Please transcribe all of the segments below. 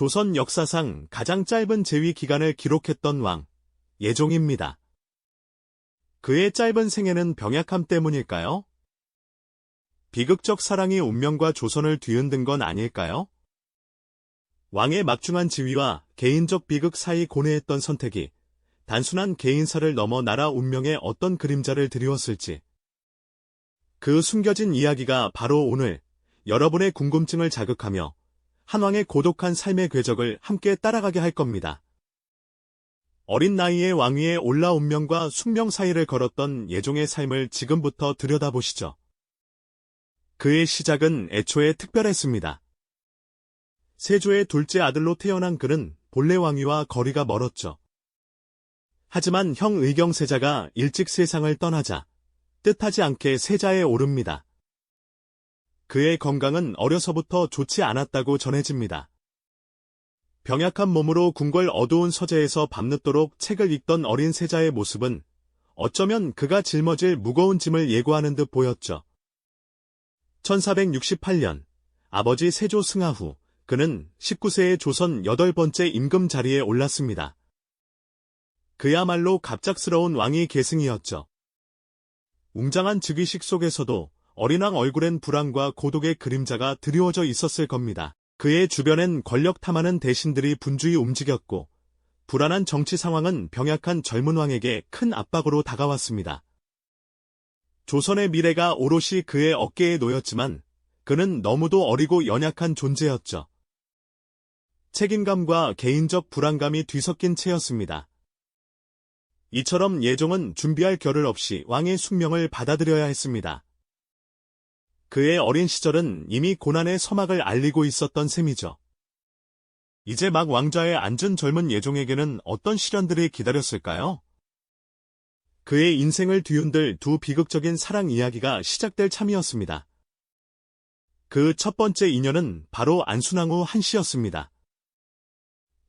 조선 역사상 가장 짧은 재위 기간을 기록했던 왕, 예종입니다. 그의 짧은 생애는 병약함 때문일까요? 비극적 사랑이 운명과 조선을 뒤흔든 건 아닐까요? 왕의 막중한 지위와 개인적 비극 사이 고뇌했던 선택이 단순한 개인사를 넘어 나라 운명에 어떤 그림자를 드리웠을지. 그 숨겨진 이야기가 바로 오늘 여러분의 궁금증을 자극하며 한왕의 고독한 삶의 궤적을 함께 따라가게 할 겁니다. 어린 나이에 왕위에 올라 운명과 숙명 사이를 걸었던 예종의 삶을 지금부터 들여다보시죠. 그의 시작은 애초에 특별했습니다. 세조의 둘째 아들로 태어난 그는 본래 왕위와 거리가 멀었죠. 하지만 형 의경세자가 일찍 세상을 떠나자 뜻하지 않게 세자에 오릅니다. 그의 건강은 어려서부터 좋지 않았다고 전해집니다. 병약한 몸으로 궁궐 어두운 서재에서 밤늦도록 책을 읽던 어린 세자의 모습은 어쩌면 그가 짊어질 무거운 짐을 예고하는 듯 보였죠. 1468년 아버지 세조 승하 후 그는 19세의 조선 여덟 번째 임금 자리에 올랐습니다. 그야말로 갑작스러운 왕위 계승이었죠. 웅장한 즉위식 속에서도 어린왕 얼굴엔 불안과 고독의 그림자가 드리워져 있었을 겁니다. 그의 주변엔 권력 탐하는 대신들이 분주히 움직였고 불안한 정치 상황은 병약한 젊은 왕에게 큰 압박으로 다가왔습니다. 조선의 미래가 오롯이 그의 어깨에 놓였지만 그는 너무도 어리고 연약한 존재였죠. 책임감과 개인적 불안감이 뒤섞인 채였습니다. 이처럼 예종은 준비할 겨를 없이 왕의 숙명을 받아들여야 했습니다. 그의 어린 시절은 이미 고난의 서막을 알리고 있었던 셈이죠. 이제 막 왕좌에 앉은 젊은 예종에게는 어떤 시련들이 기다렸을까요? 그의 인생을 뒤흔들 두 비극적인 사랑 이야기가 시작될 참이었습니다. 그 첫 번째 인연은 바로 안순왕후 한씨였습니다.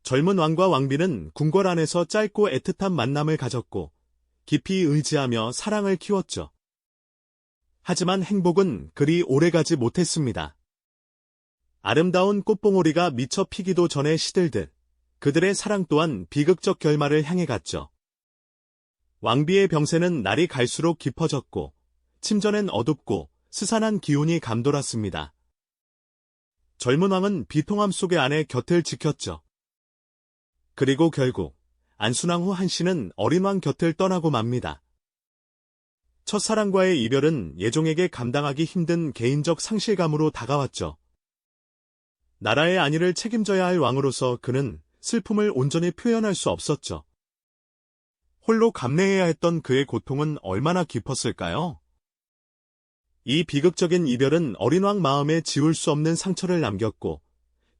젊은 왕과 왕비는 궁궐 안에서 짧고 애틋한 만남을 가졌고 깊이 의지하며 사랑을 키웠죠. 하지만 행복은 그리 오래가지 못했습니다. 아름다운 꽃봉오리가 미처 피기도 전에 시들듯 그들의 사랑 또한 비극적 결말을 향해 갔죠. 왕비의 병세는 날이 갈수록 깊어졌고 침전엔 어둡고 스산한 기운이 감돌았습니다. 젊은 왕은 비통함 속의 아내 곁을 지켰죠. 그리고 결국 안순왕 후 한씨는 어린 왕 곁을 떠나고 맙니다. 첫사랑과의 이별은 예종에게 감당하기 힘든 개인적 상실감으로 다가왔죠. 나라의 안위를 책임져야 할 왕으로서 그는 슬픔을 온전히 표현할 수 없었죠. 홀로 감내해야 했던 그의 고통은 얼마나 깊었을까요? 이 비극적인 이별은 어린 왕 마음에 지울 수 없는 상처를 남겼고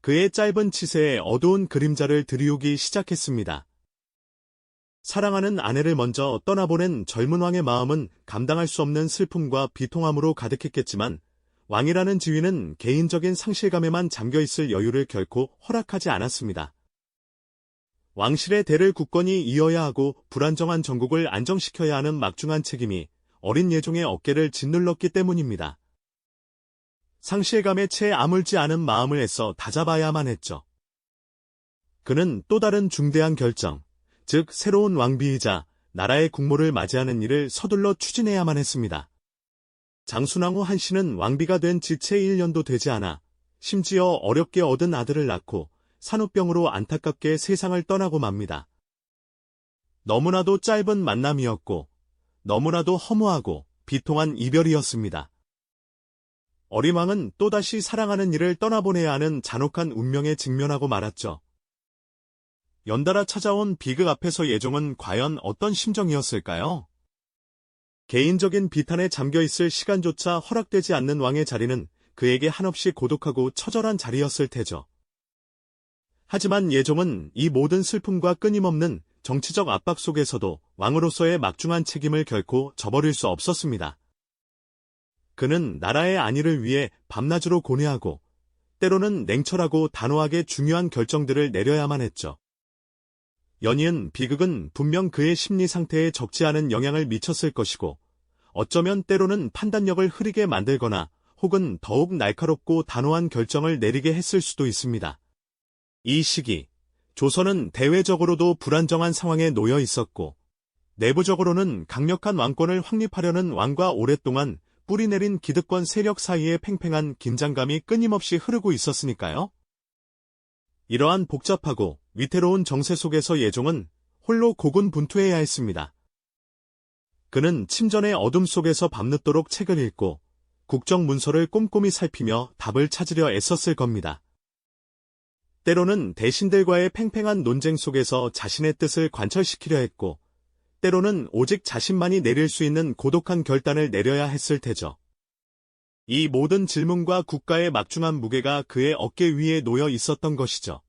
그의 짧은 치세에 어두운 그림자를 들이우기 시작했습니다. 사랑하는 아내를 먼저 떠나보낸 젊은 왕의 마음은 감당할 수 없는 슬픔과 비통함으로 가득했겠지만 왕이라는 지위는 개인적인 상실감에만 잠겨있을 여유를 결코 허락하지 않았습니다. 왕실의 대를 굳건히 이어야 하고 불안정한 전국을 안정시켜야 하는 막중한 책임이 어린 예종의 어깨를 짓눌렀기 때문입니다. 상실감에 채 아물지 않은 마음을 애써 다잡아야만 했죠. 그는 또 다른 중대한 결정, 즉 새로운 왕비이자 나라의 국모를 맞이하는 일을 서둘러 추진해야만 했습니다. 장순왕 후 한씨는 왕비가 된 지 채 1년도 되지 않아 심지어 어렵게 얻은 아들을 낳고 산후병으로 안타깝게 세상을 떠나고 맙니다. 너무나도 짧은 만남이었고 너무나도 허무하고 비통한 이별이었습니다. 어리왕은 또다시 사랑하는 이를 떠나보내야 하는 잔혹한 운명에 직면하고 말았죠. 연달아 찾아온 비극 앞에서 예종은 과연 어떤 심정이었을까요? 개인적인 비탄에 잠겨있을 시간조차 허락되지 않는 왕의 자리는 그에게 한없이 고독하고 처절한 자리였을 테죠. 하지만 예종은 이 모든 슬픔과 끊임없는 정치적 압박 속에서도 왕으로서의 막중한 책임을 결코 저버릴 수 없었습니다. 그는 나라의 안위를 위해 밤낮으로 고뇌하고 때로는 냉철하고 단호하게 중요한 결정들을 내려야만 했죠. 연이은 비극은 분명 그의 심리 상태에 적지 않은 영향을 미쳤을 것이고 어쩌면 때로는 판단력을 흐리게 만들거나 혹은 더욱 날카롭고 단호한 결정을 내리게 했을 수도 있습니다. 이 시기, 조선은 대외적으로도 불안정한 상황에 놓여 있었고, 내부적으로는 강력한 왕권을 확립하려는 왕과 오랫동안 뿌리내린 기득권 세력 사이에 팽팽한 긴장감이 끊임없이 흐르고 있었으니까요. 이러한 복잡하고 위태로운 정세 속에서 예종은 홀로 고군분투해야 했습니다. 그는 침전의 어둠 속에서 밤늦도록 책을 읽고 국정 문서를 꼼꼼히 살피며 답을 찾으려 애썼을 겁니다. 때로는 대신들과의 팽팽한 논쟁 속에서 자신의 뜻을 관철시키려 했고, 때로는 오직 자신만이 내릴 수 있는 고독한 결단을 내려야 했을 테죠. 이 모든 질문과 국가의 막중한 무게가 그의 어깨 위에 놓여 있었던 것이죠.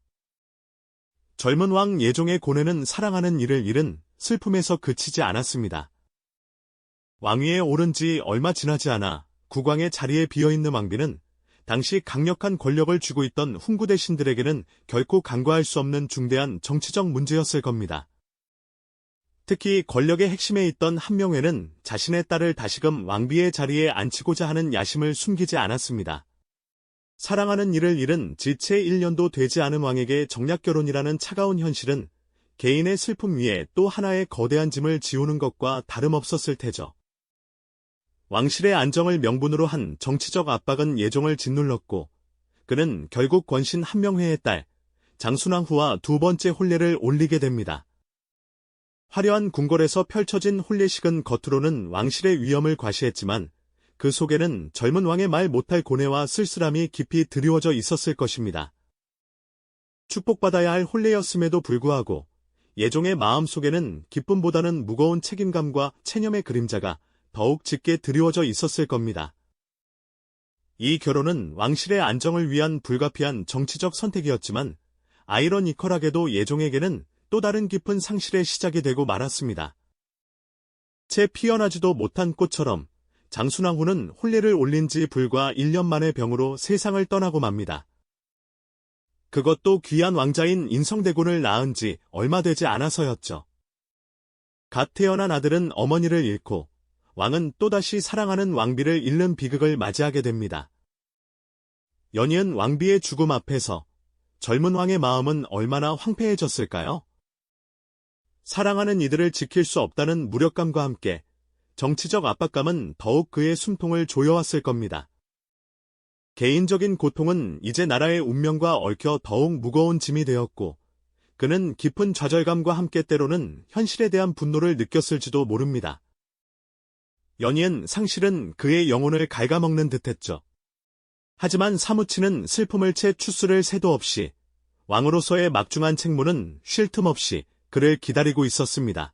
젊은 왕 예종의 고뇌는 사랑하는 이를 잃은 슬픔에서 그치지 않았습니다. 왕위에 오른 지 얼마 지나지 않아 국왕의 자리에 비어있는 왕비는 당시 강력한 권력을 쥐고 있던 훈구대 신들에게는 결코 간과할 수 없는 중대한 정치적 문제였을 겁니다. 특히 권력의 핵심에 있던 한명회는 자신의 딸을 다시금 왕비의 자리에 앉히고자 하는 야심을 숨기지 않았습니다. 사랑하는 이를 잃은 지체 1년도 되지 않은 왕에게 정략결혼이라는 차가운 현실은 개인의 슬픔 위에 또 하나의 거대한 짐을 지우는 것과 다름없었을 테죠. 왕실의 안정을 명분으로 한 정치적 압박은 예종을 짓눌렀고 그는 결국 권신 한명회의 딸 장순왕후와 두 번째 혼례를 올리게 됩니다. 화려한 궁궐에서 펼쳐진 혼례식은 겉으로는 왕실의 위엄을 과시했지만 그 속에는 젊은 왕의 말 못할 고뇌와 쓸쓸함이 깊이 드리워져 있었을 것입니다. 축복받아야 할 혼례였음에도 불구하고 예종의 마음 속에는 기쁨보다는 무거운 책임감과 체념의 그림자가 더욱 짙게 드리워져 있었을 겁니다. 이 결혼은 왕실의 안정을 위한 불가피한 정치적 선택이었지만 아이러니컬하게도 예종에게는 또 다른 깊은 상실의 시작이 되고 말았습니다. 채 피어나지도 못한 꽃처럼 장순왕후는 혼례를 올린 지 불과 1년 만에 병으로 세상을 떠나고 맙니다. 그것도 귀한 왕자인 인성대군을 낳은 지 얼마 되지 않아서였죠. 갓 태어난 아들은 어머니를 잃고 왕은 또다시 사랑하는 왕비를 잃는 비극을 맞이하게 됩니다. 연이은 왕비의 죽음 앞에서 젊은 왕의 마음은 얼마나 황폐해졌을까요? 사랑하는 이들을 지킬 수 없다는 무력감과 함께 정치적 압박감은 더욱 그의 숨통을 조여왔을 겁니다. 개인적인 고통은 이제 나라의 운명과 얽혀 더욱 무거운 짐이 되었고, 그는 깊은 좌절감과 함께 때로는 현실에 대한 분노를 느꼈을지도 모릅니다. 연이은 상실은 그의 영혼을 갉아먹는 듯했죠. 하지만 사무치는 슬픔을 채 추스를 새도 없이 왕으로서의 막중한 책무는 쉴 틈 없이 그를 기다리고 있었습니다.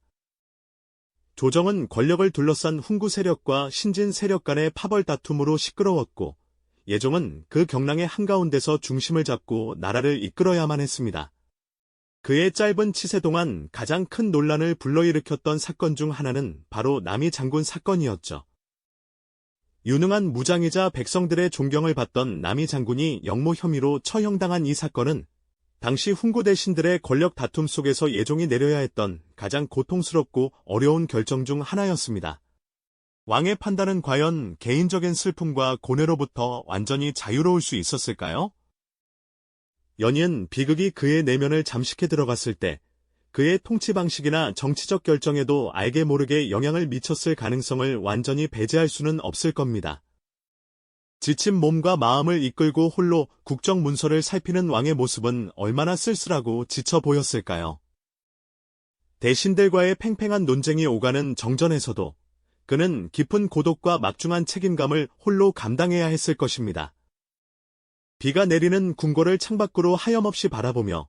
조정은 권력을 둘러싼 훈구 세력과 신진 세력 간의 파벌 다툼으로 시끄러웠고 예종은 그 경랑의 한가운데서 중심을 잡고 나라를 이끌어야만 했습니다. 그의 짧은 치세 동안 가장 큰 논란을 불러일으켰던 사건 중 하나는 바로 남이 장군 사건이었죠. 유능한 무장이자 백성들의 존경을 받던 남이 장군이 영모 혐의로 처형당한 이 사건은 당시 훈구 대신들의 권력 다툼 속에서 예종이 내려야 했던 가장 고통스럽고 어려운 결정 중 하나였습니다. 왕의 판단은 과연 개인적인 슬픔과 고뇌로부터 완전히 자유로울 수 있었을까요? 연이은 비극이 그의 내면을 잠식해 들어갔을 때 그의 통치 방식이나 정치적 결정에도 알게 모르게 영향을 미쳤을 가능성을 완전히 배제할 수는 없을 겁니다. 지친 몸과 마음을 이끌고 홀로 국정 문서를 살피는 왕의 모습은 얼마나 쓸쓸하고 지쳐 보였을까요? 대신들과의 팽팽한 논쟁이 오가는 정전에서도 그는 깊은 고독과 막중한 책임감을 홀로 감당해야 했을 것입니다. 비가 내리는 궁궐을 창밖으로 하염없이 바라보며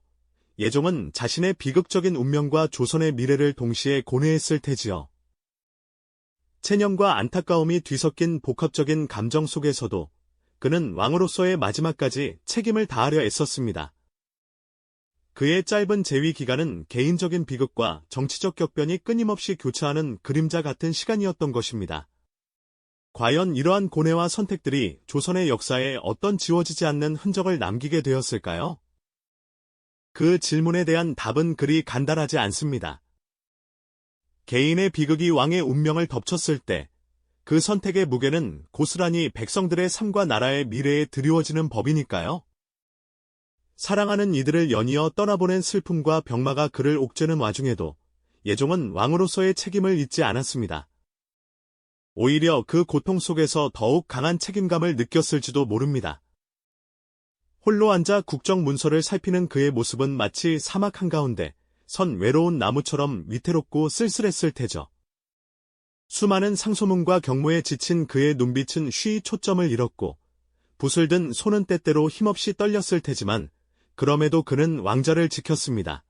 예종은 자신의 비극적인 운명과 조선의 미래를 동시에 고뇌했을 테지요. 체념과 안타까움이 뒤섞인 복합적인 감정 속에서도 그는 왕으로서의 마지막까지 책임을 다하려 애썼습니다. 그의 짧은 재위 기간은 개인적인 비극과 정치적 격변이 끊임없이 교차하는 그림자 같은 시간이었던 것입니다. 과연 이러한 고뇌와 선택들이 조선의 역사에 어떤 지워지지 않는 흔적을 남기게 되었을까요? 그 질문에 대한 답은 그리 간단하지 않습니다. 개인의 비극이 왕의 운명을 덮쳤을 때 그 선택의 무게는 고스란히 백성들의 삶과 나라의 미래에 드리워지는 법이니까요. 사랑하는 이들을 연이어 떠나보낸 슬픔과 병마가 그를 옥죄는 와중에도 예종은 왕으로서의 책임을 잊지 않았습니다. 오히려 그 고통 속에서 더욱 강한 책임감을 느꼈을지도 모릅니다. 홀로 앉아 국정 문서를 살피는 그의 모습은 마치 사막 한가운데 선 외로운 나무처럼 위태롭고 쓸쓸했을 테죠. 수많은 상소문과 경무에 지친 그의 눈빛은 쉬이 초점을 잃었고 붓을 든 손은 때때로 힘없이 떨렸을 테지만 그럼에도 그는 왕자를 지켰습니다.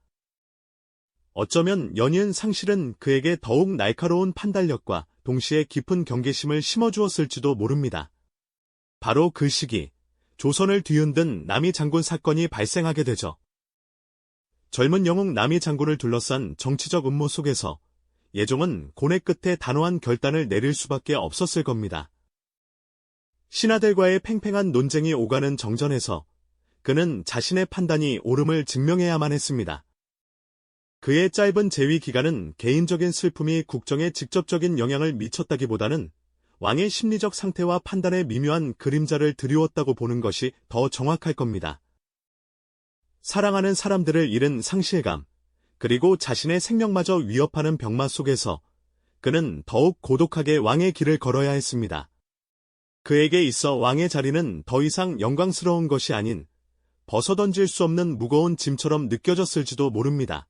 어쩌면 연이은 상실은 그에게 더욱 날카로운 판단력과 동시에 깊은 경계심을 심어주었을지도 모릅니다. 바로 그 시기, 조선을 뒤흔든 남이 장군 사건이 발생하게 되죠. 젊은 영웅 남이 장군을 둘러싼 정치적 음모 속에서 예종은 고뇌 끝에 단호한 결단을 내릴 수밖에 없었을 겁니다. 신하들과의 팽팽한 논쟁이 오가는 정전에서 그는 자신의 판단이 옳음을 증명해야만 했습니다. 그의 짧은 재위 기간은 개인적인 슬픔이 국정에 직접적인 영향을 미쳤다기보다는 왕의 심리적 상태와 판단의 미묘한 그림자를 드리웠다고 보는 것이 더 정확할 겁니다. 사랑하는 사람들을 잃은 상실감, 그리고 자신의 생명마저 위협하는 병마 속에서 그는 더욱 고독하게 왕의 길을 걸어야 했습니다. 그에게 있어 왕의 자리는 더 이상 영광스러운 것이 아닌 벗어던질 수 없는 무거운 짐처럼 느껴졌을지도 모릅니다.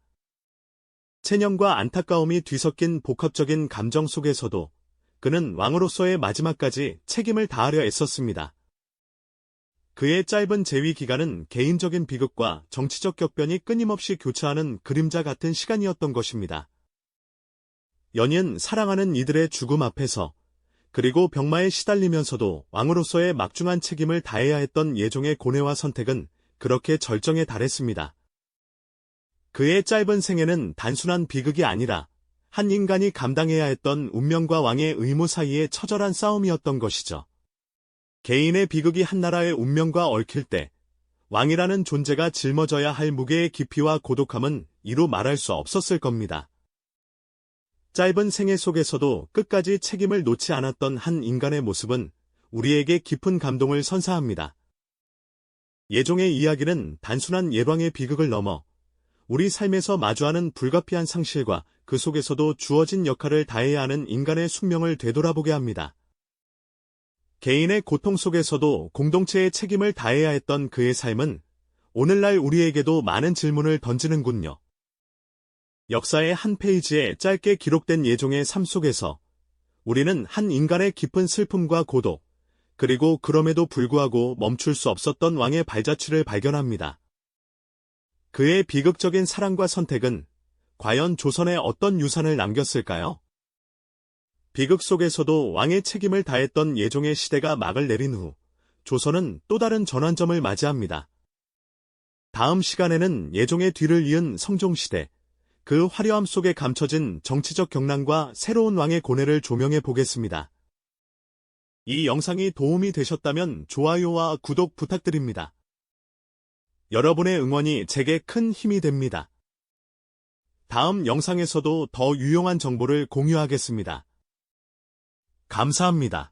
체념과 안타까움이 뒤섞인 복합적인 감정 속에서도 그는 왕으로서의 마지막까지 책임을 다하려 애썼습니다. 그의 짧은 재위 기간은 개인적인 비극과 정치적 격변이 끊임없이 교차하는 그림자 같은 시간이었던 것입니다. 연인 사랑하는 이들의 죽음 앞에서 그리고 병마에 시달리면서도 왕으로서의 막중한 책임을 다해야 했던 예종의 고뇌와 선택은 그렇게 절정에 달했습니다. 그의 짧은 생애는 단순한 비극이 아니라 한 인간이 감당해야 했던 운명과 왕의 의무 사이의 처절한 싸움이었던 것이죠. 개인의 비극이 한 나라의 운명과 얽힐 때 왕이라는 존재가 짊어져야 할 무게의 깊이와 고독함은 이루 말할 수 없었을 겁니다. 짧은 생애 속에서도 끝까지 책임을 놓지 않았던 한 인간의 모습은 우리에게 깊은 감동을 선사합니다. 예종의 이야기는 단순한 예방의 비극을 넘어 우리 삶에서 마주하는 불가피한 상실과 그 속에서도 주어진 역할을 다해야 하는 인간의 숙명을 되돌아보게 합니다. 개인의 고통 속에서도 공동체의 책임을 다해야 했던 그의 삶은 오늘날 우리에게도 많은 질문을 던지는군요. 역사의 한 페이지에 짧게 기록된 예종의 삶 속에서 우리는 한 인간의 깊은 슬픔과 고독, 그리고 그럼에도 불구하고 멈출 수 없었던 왕의 발자취를 발견합니다. 그의 비극적인 사랑과 선택은 과연 조선에 어떤 유산을 남겼을까요? 비극 속에서도 왕의 책임을 다했던 예종의 시대가 막을 내린 후 조선은 또 다른 전환점을 맞이합니다. 다음 시간에는 예종의 뒤를 이은 성종시대, 그 화려함 속에 감춰진 정치적 경랑과 새로운 왕의 고뇌를 조명해 보겠습니다. 이 영상이 도움이 되셨다면 좋아요와 구독 부탁드립니다. 여러분의 응원이 제게 큰 힘이 됩니다. 다음 영상에서도 더 유용한 정보를 공유하겠습니다. 감사합니다.